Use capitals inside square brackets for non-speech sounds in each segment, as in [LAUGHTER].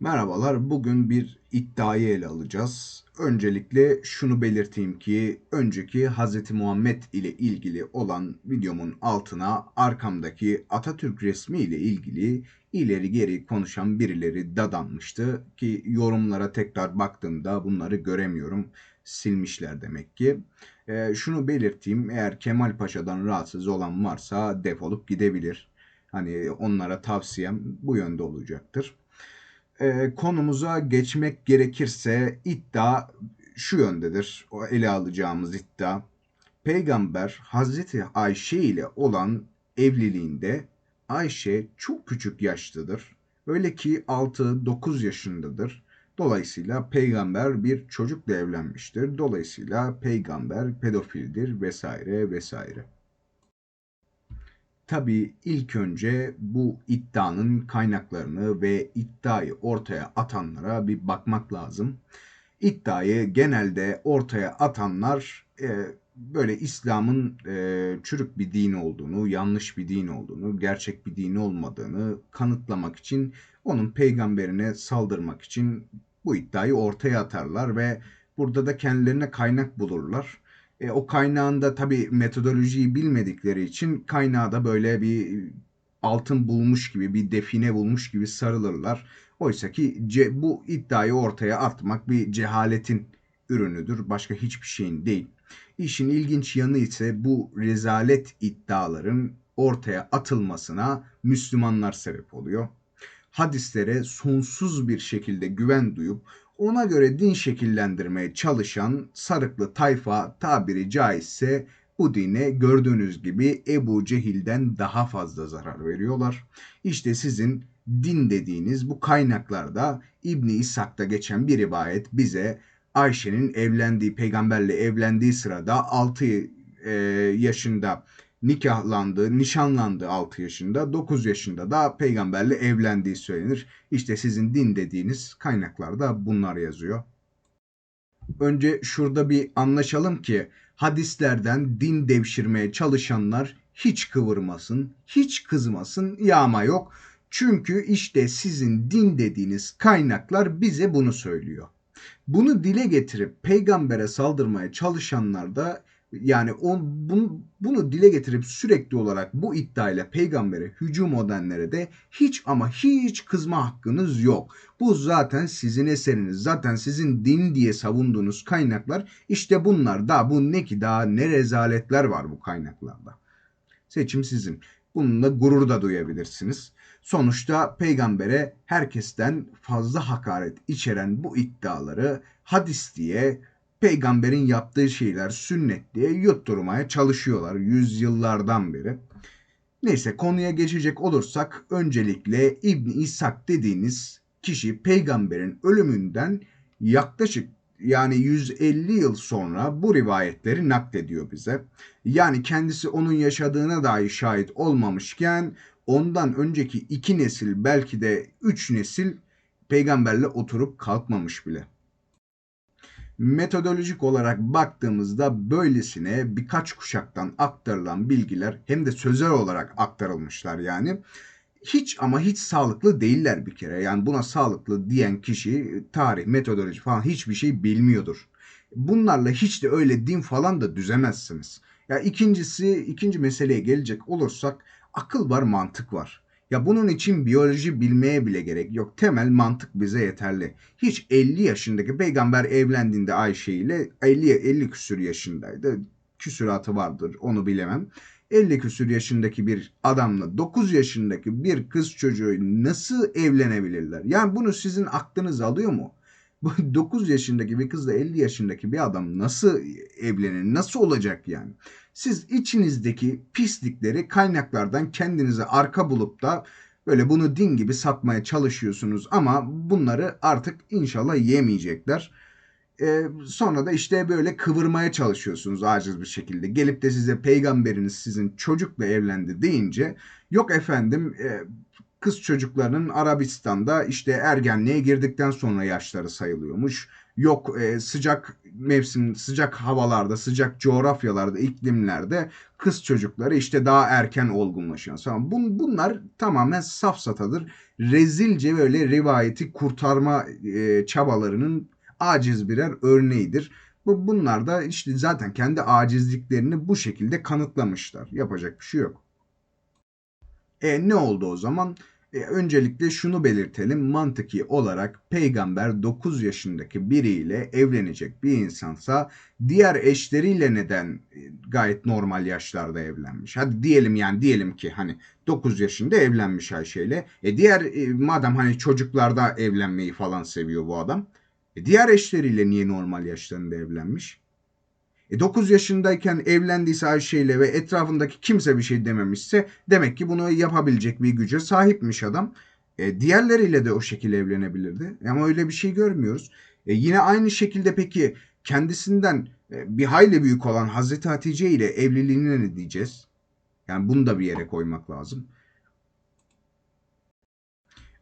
Merhabalar, bugün bir iddiayı ele alacağız. Öncelikle şunu belirteyim ki önceki Hz. Muhammed ile ilgili olan videomun altına arkamdaki Atatürk resmi ile ilgili ileri geri konuşan birileri dadanmıştı ki yorumlara tekrar baktığımda bunları göremiyorum. Silmişler demek ki. Ee, şunu belirteyim eğer Kemal Paşa'dan rahatsız olan varsa defolup gidebilir. Hani onlara tavsiyem bu yönde olacaktır e, konumuza geçmek gerekirse iddia şu yöndedir. O ele alacağımız iddia. Peygamber Hazreti Ayşe ile olan evliliğinde Ayşe çok küçük yaştadır. Öyle ki 6-9 yaşındadır. Dolayısıyla peygamber bir çocukla evlenmiştir. Dolayısıyla peygamber pedofildir vesaire vesaire. Tabii ilk önce bu iddianın kaynaklarını ve iddiayı ortaya atanlara bir bakmak lazım. İddiayı genelde ortaya atanlar e, böyle İslam'ın e, çürük bir din olduğunu, yanlış bir din olduğunu, gerçek bir din olmadığını kanıtlamak için onun peygamberine saldırmak için bu iddiayı ortaya atarlar ve burada da kendilerine kaynak bulurlar. E, o kaynağında tabii metodolojiyi bilmedikleri için kaynağı da böyle bir altın bulmuş gibi, bir define bulmuş gibi sarılırlar. Oysa ki ce, bu iddiayı ortaya atmak bir cehaletin ürünüdür. Başka hiçbir şeyin değil. İşin ilginç yanı ise bu rezalet iddiaların ortaya atılmasına Müslümanlar sebep oluyor. Hadislere sonsuz bir şekilde güven duyup ona göre din şekillendirmeye çalışan sarıklı tayfa tabiri caizse bu dine gördüğünüz gibi Ebu Cehil'den daha fazla zarar veriyorlar. İşte sizin din dediğiniz bu kaynaklarda İbni İshak'ta geçen bir rivayet bize Ayşe'nin evlendiği, peygamberle evlendiği sırada 6 e, yaşında nikahlandı, nişanlandı 6 yaşında, 9 yaşında da peygamberle evlendiği söylenir. İşte sizin din dediğiniz kaynaklarda bunlar yazıyor. Önce şurada bir anlaşalım ki hadislerden din devşirmeye çalışanlar hiç kıvırmasın, hiç kızmasın, yağma yok. Çünkü işte sizin din dediğiniz kaynaklar bize bunu söylüyor. Bunu dile getirip peygambere saldırmaya çalışanlar da yani on, bunu, bunu dile getirip sürekli olarak bu iddiayla peygambere hücum edenlere de hiç ama hiç kızma hakkınız yok. Bu zaten sizin eseriniz. Zaten sizin din diye savunduğunuz kaynaklar işte bunlar. Daha bu ne ki daha ne rezaletler var bu kaynaklarda. Seçim sizin. Bununla gurur da duyabilirsiniz. Sonuçta peygambere herkesten fazla hakaret içeren bu iddiaları hadis diye peygamberin yaptığı şeyler sünnet diye yutturmaya çalışıyorlar yüzyıllardan beri. Neyse konuya geçecek olursak öncelikle İbn İshak dediğiniz kişi peygamberin ölümünden yaklaşık yani 150 yıl sonra bu rivayetleri naklediyor bize. Yani kendisi onun yaşadığına dair şahit olmamışken ondan önceki iki nesil belki de üç nesil peygamberle oturup kalkmamış bile metodolojik olarak baktığımızda böylesine birkaç kuşaktan aktarılan bilgiler hem de sözel olarak aktarılmışlar yani. Hiç ama hiç sağlıklı değiller bir kere. Yani buna sağlıklı diyen kişi tarih, metodoloji falan hiçbir şey bilmiyordur. Bunlarla hiç de öyle din falan da düzemezsiniz. Ya ikincisi, ikinci meseleye gelecek olursak akıl var, mantık var. Ya bunun için biyoloji bilmeye bile gerek yok. Temel mantık bize yeterli. Hiç 50 yaşındaki peygamber evlendiğinde Ayşe ile 50 50 küsür yaşındaydı. Küsüratı vardır onu bilemem. 50 küsür yaşındaki bir adamla 9 yaşındaki bir kız çocuğu nasıl evlenebilirler? Yani bunu sizin aklınız alıyor mu? [LAUGHS] Bu 9 yaşındaki bir kızla 50 yaşındaki bir adam nasıl evlenir? Nasıl olacak yani? Siz içinizdeki pislikleri kaynaklardan kendinize arka bulup da böyle bunu din gibi satmaya çalışıyorsunuz ama bunları artık inşallah yemeyecekler. Ee, sonra da işte böyle kıvırmaya çalışıyorsunuz aciz bir şekilde. Gelip de size peygamberiniz sizin çocukla evlendi deyince yok efendim e, kız çocuklarının Arabistan'da işte ergenliğe girdikten sonra yaşları sayılıyormuş. yok e, sıcak mevsim, sıcak havalarda, sıcak coğrafyalarda, iklimlerde kız çocukları işte daha erken olgunlaşıyor. Sonra bun, bunlar tamamen safsatadır. Rezilce böyle rivayeti kurtarma e, çabalarının aciz birer örneğidir. Bu bunlar da işte zaten kendi acizliklerini bu şekilde kanıtlamışlar. Yapacak bir şey yok. E ne oldu o zaman? E, öncelikle şunu belirtelim. Mantıki olarak peygamber 9 yaşındaki biriyle evlenecek bir insansa diğer eşleriyle neden e, gayet normal yaşlarda evlenmiş? Hadi diyelim yani diyelim ki hani 9 yaşında evlenmiş Ayşe ile. E diğer e, madem hani çocuklarda evlenmeyi falan seviyor bu adam. E diğer eşleriyle niye normal yaşlarında evlenmiş? E 9 yaşındayken evlendiyse Ayşe ile ve etrafındaki kimse bir şey dememişse demek ki bunu yapabilecek bir güce sahipmiş adam. E, diğerleriyle de o şekilde evlenebilirdi. Ama öyle bir şey görmüyoruz. E, yine aynı şekilde peki kendisinden e, bir hayli büyük olan Hazreti Hatice ile evliliğine ne diyeceğiz? Yani bunu da bir yere koymak lazım.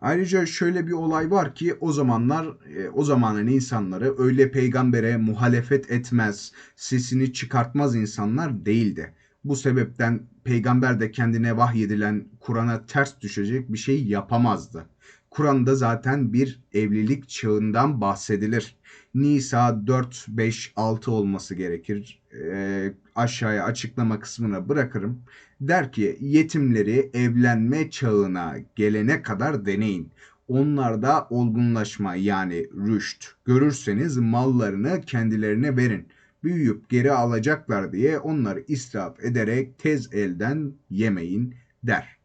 Ayrıca şöyle bir olay var ki o zamanlar e, o zamanın insanları öyle peygambere muhalefet etmez, sesini çıkartmaz insanlar değildi. Bu sebepten peygamber de kendine vahyedilen Kur'an'a ters düşecek bir şey yapamazdı. Kur'an'da zaten bir evlilik çağından bahsedilir. Nisa 4, 5, 6 olması gerekir. E, aşağıya açıklama kısmına bırakırım. Der ki yetimleri evlenme çağına gelene kadar deneyin. Onlarda olgunlaşma yani rüşt görürseniz mallarını kendilerine verin. Büyüyüp geri alacaklar diye onları israf ederek tez elden yemeyin der.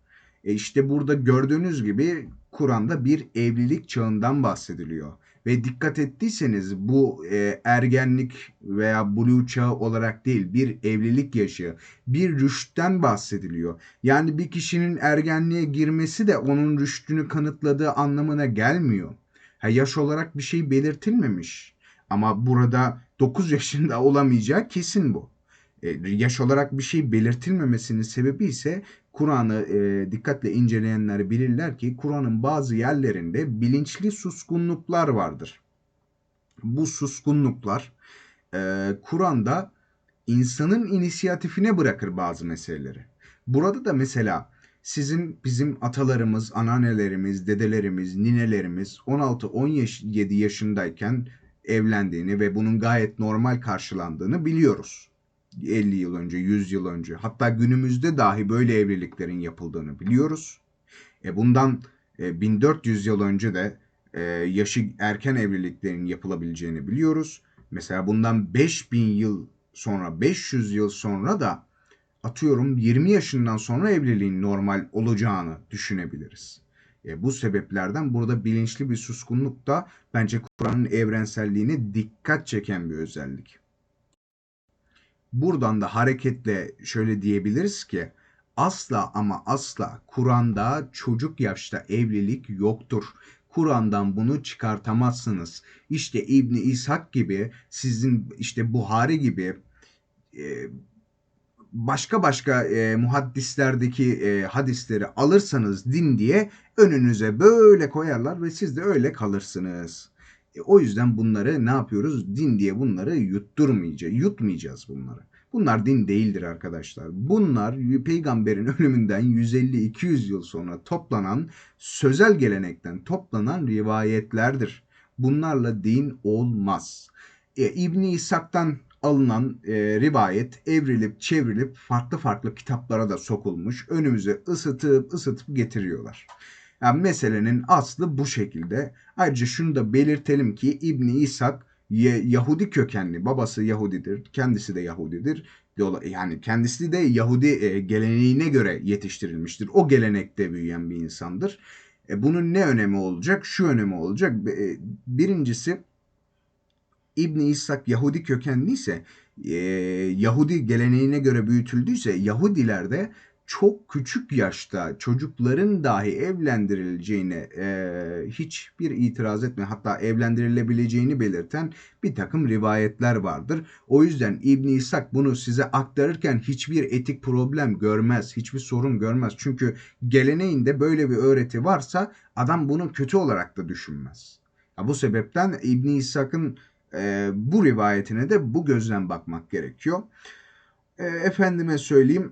E işte burada gördüğünüz gibi Kur'an'da bir evlilik çağından bahsediliyor. Ve dikkat ettiyseniz bu e, ergenlik veya blue çağı olarak değil bir evlilik yaşı, bir rüştten bahsediliyor. Yani bir kişinin ergenliğe girmesi de onun rüştünü kanıtladığı anlamına gelmiyor. Ha, yaş olarak bir şey belirtilmemiş. Ama burada 9 yaşında olamayacağı kesin bu. E, yaş olarak bir şey belirtilmemesinin sebebi ise Kur'an'ı e, dikkatle inceleyenler bilirler ki Kur'an'ın bazı yerlerinde bilinçli suskunluklar vardır. Bu suskunluklar e, Kur'an'da insanın inisiyatifine bırakır bazı meseleleri. Burada da mesela sizin bizim atalarımız, ananelerimiz, dedelerimiz, ninelerimiz 16-17 yaşındayken evlendiğini ve bunun gayet normal karşılandığını biliyoruz. 50 yıl önce, 100 yıl önce hatta günümüzde dahi böyle evliliklerin yapıldığını biliyoruz. E bundan e, 1400 yıl önce de e, yaşı erken evliliklerin yapılabileceğini biliyoruz. Mesela bundan 5000 yıl sonra, 500 yıl sonra da atıyorum 20 yaşından sonra evliliğin normal olacağını düşünebiliriz. E, bu sebeplerden burada bilinçli bir suskunluk da bence Kur'an'ın evrenselliğine dikkat çeken bir özellik. Buradan da hareketle şöyle diyebiliriz ki asla ama asla Kur'an'da çocuk yaşta evlilik yoktur. Kur'an'dan bunu çıkartamazsınız. İşte İbni İshak gibi sizin işte Buhari gibi e, başka başka e, muhaddislerdeki e, hadisleri alırsanız din diye önünüze böyle koyarlar ve siz de öyle kalırsınız. E, o yüzden bunları ne yapıyoruz? Din diye bunları yutturmayacağız. Yutmayacağız bunları. Bunlar din değildir arkadaşlar. Bunlar peygamberin [LAUGHS] ölümünden 150-200 yıl sonra toplanan sözel gelenekten toplanan rivayetlerdir. Bunlarla din olmaz. E, İbni İshak'tan alınan e, rivayet evrilip çevrilip farklı farklı kitaplara da sokulmuş. Önümüze ısıtıp ısıtıp getiriyorlar. Yani meselenin aslı bu şekilde. Ayrıca şunu da belirtelim ki İbni İshak Yahudi kökenli. Babası Yahudidir. Kendisi de Yahudidir. Yani kendisi de Yahudi e, geleneğine göre yetiştirilmiştir. O gelenekte büyüyen bir insandır. E, bunun ne önemi olacak? Şu önemi olacak. E, birincisi İbni İshak Yahudi kökenliyse Yahudi geleneğine göre büyütüldüyse Yahudilerde çok küçük yaşta çocukların dahi evlendirileceğine e, hiçbir itiraz etme hatta evlendirilebileceğini belirten bir takım rivayetler vardır. O yüzden İbn İshak bunu size aktarırken hiçbir etik problem görmez, hiçbir sorun görmez. Çünkü geleneğinde böyle bir öğreti varsa adam bunu kötü olarak da düşünmez. Ya bu sebepten İbn İshak'ın e, bu rivayetine de bu gözden bakmak gerekiyor. E, efendime söyleyeyim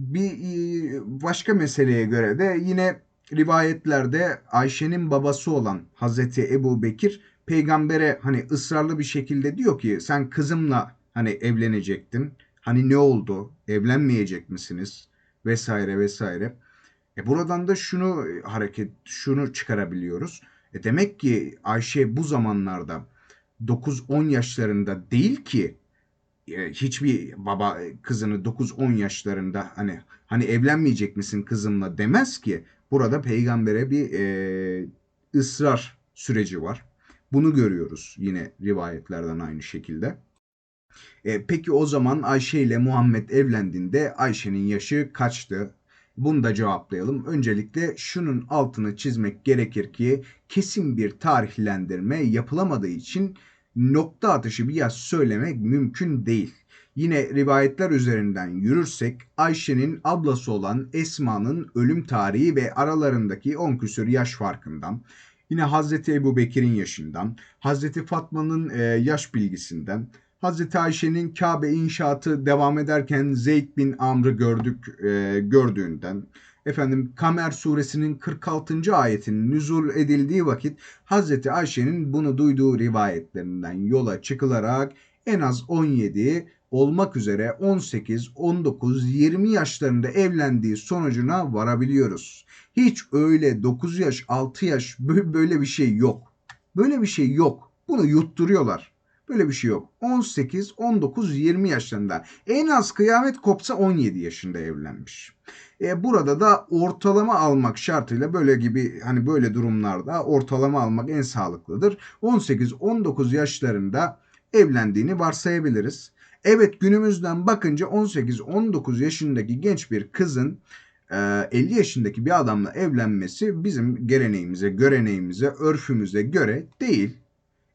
bir e, başka meseleye göre de yine rivayetlerde Ayşe'nin babası olan Hazreti Ebu Bekir peygambere hani ısrarlı bir şekilde diyor ki sen kızımla hani evlenecektin. Hani ne oldu? Evlenmeyecek misiniz? Vesaire vesaire. E buradan da şunu hareket şunu çıkarabiliyoruz. E demek ki Ayşe bu zamanlarda 9-10 yaşlarında değil ki hiçbir baba kızını 9-10 yaşlarında hani hani evlenmeyecek misin kızımla demez ki burada peygambere bir e, ısrar süreci var. Bunu görüyoruz yine rivayetlerden aynı şekilde. E, peki o zaman Ayşe ile Muhammed evlendiğinde Ayşe'nin yaşı kaçtı? Bunu da cevaplayalım. Öncelikle şunun altını çizmek gerekir ki kesin bir tarihlendirme yapılamadığı için nokta atışı bir yaş söylemek mümkün değil. Yine rivayetler üzerinden yürürsek Ayşe'nin ablası olan Esma'nın ölüm tarihi ve aralarındaki 10 küsur yaş farkından, yine Hazreti Ebu Bekir'in yaşından, Hazreti Fatma'nın e, yaş bilgisinden, Hazreti Ayşe'nin Kabe inşaatı devam ederken Zeyd bin Amr'ı gördük e, gördüğünden, efendim Kamer suresinin 46. ayetinin nüzul edildiği vakit Hazreti Ayşe'nin bunu duyduğu rivayetlerinden yola çıkılarak en az 17 olmak üzere 18, 19, 20 yaşlarında evlendiği sonucuna varabiliyoruz. Hiç öyle 9 yaş, 6 yaş böyle bir şey yok. Böyle bir şey yok. Bunu yutturuyorlar. Böyle bir şey yok. 18, 19, 20 yaşlarında. En az kıyamet kopsa 17 yaşında evlenmiş. E, burada da ortalama almak şartıyla böyle gibi hani böyle durumlarda ortalama almak en sağlıklıdır. 18-19 yaşlarında evlendiğini varsayabiliriz. Evet günümüzden bakınca 18-19 yaşındaki genç bir kızın 50 yaşındaki bir adamla evlenmesi bizim geleneğimize, göreneğimize, örfümüze göre değil.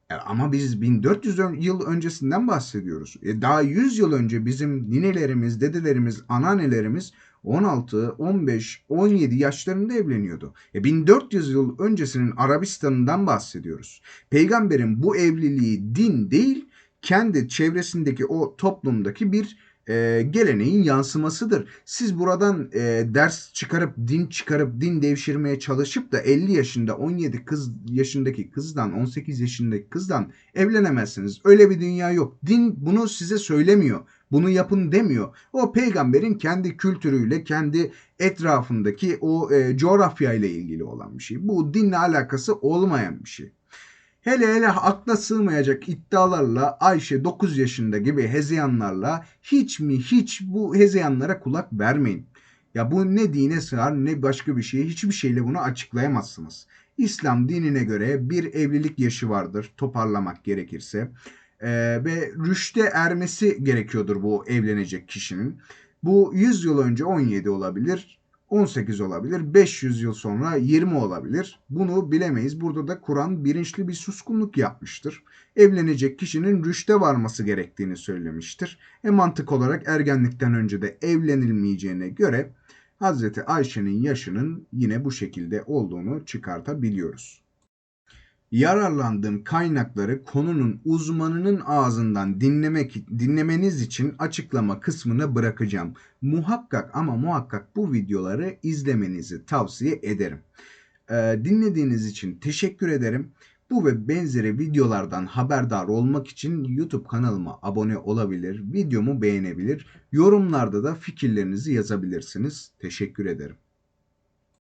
Ama biz 1400 yıl öncesinden bahsediyoruz. E daha 100 yıl önce bizim ninelerimiz, dedelerimiz, anneannelerimiz 16, 15, 17 yaşlarında evleniyordu. E 1400 yıl öncesinin Arabistan'ından bahsediyoruz. Peygamberin bu evliliği din değil, kendi çevresindeki o toplumdaki bir e, geleneğin yansımasıdır. Siz buradan e, ders çıkarıp din çıkarıp din devşirmeye çalışıp da 50 yaşında 17 kız yaşındaki kızdan 18 yaşındaki kızdan evlenemezsiniz. Öyle bir dünya yok. Din bunu size söylemiyor. Bunu yapın demiyor. O peygamberin kendi kültürüyle, kendi etrafındaki o e, coğrafya ile ilgili olan bir şey. Bu dinle alakası olmayan bir şey. Hele hele akla sığmayacak iddialarla Ayşe 9 yaşında gibi hezeyanlarla hiç mi hiç bu hezeyanlara kulak vermeyin. Ya bu ne dine sığar ne başka bir şey hiçbir şeyle bunu açıklayamazsınız. İslam dinine göre bir evlilik yaşı vardır toparlamak gerekirse. Ee, ve rüşte ermesi gerekiyordur bu evlenecek kişinin. Bu 100 yıl önce 17 olabilir, 18 olabilir, 500 yıl sonra 20 olabilir. Bunu bilemeyiz. Burada da Kur'an bilinçli bir suskunluk yapmıştır. Evlenecek kişinin rüşte varması gerektiğini söylemiştir. E mantık olarak ergenlikten önce de evlenilmeyeceğine göre Hazreti Ayşe'nin yaşının yine bu şekilde olduğunu çıkartabiliyoruz yararlandığım kaynakları konunun uzmanının ağzından dinlemek dinlemeniz için açıklama kısmına bırakacağım. Muhakkak ama muhakkak bu videoları izlemenizi tavsiye ederim. Ee, dinlediğiniz için teşekkür ederim. Bu ve benzeri videolardan haberdar olmak için YouTube kanalıma abone olabilir, videomu beğenebilir, yorumlarda da fikirlerinizi yazabilirsiniz. Teşekkür ederim.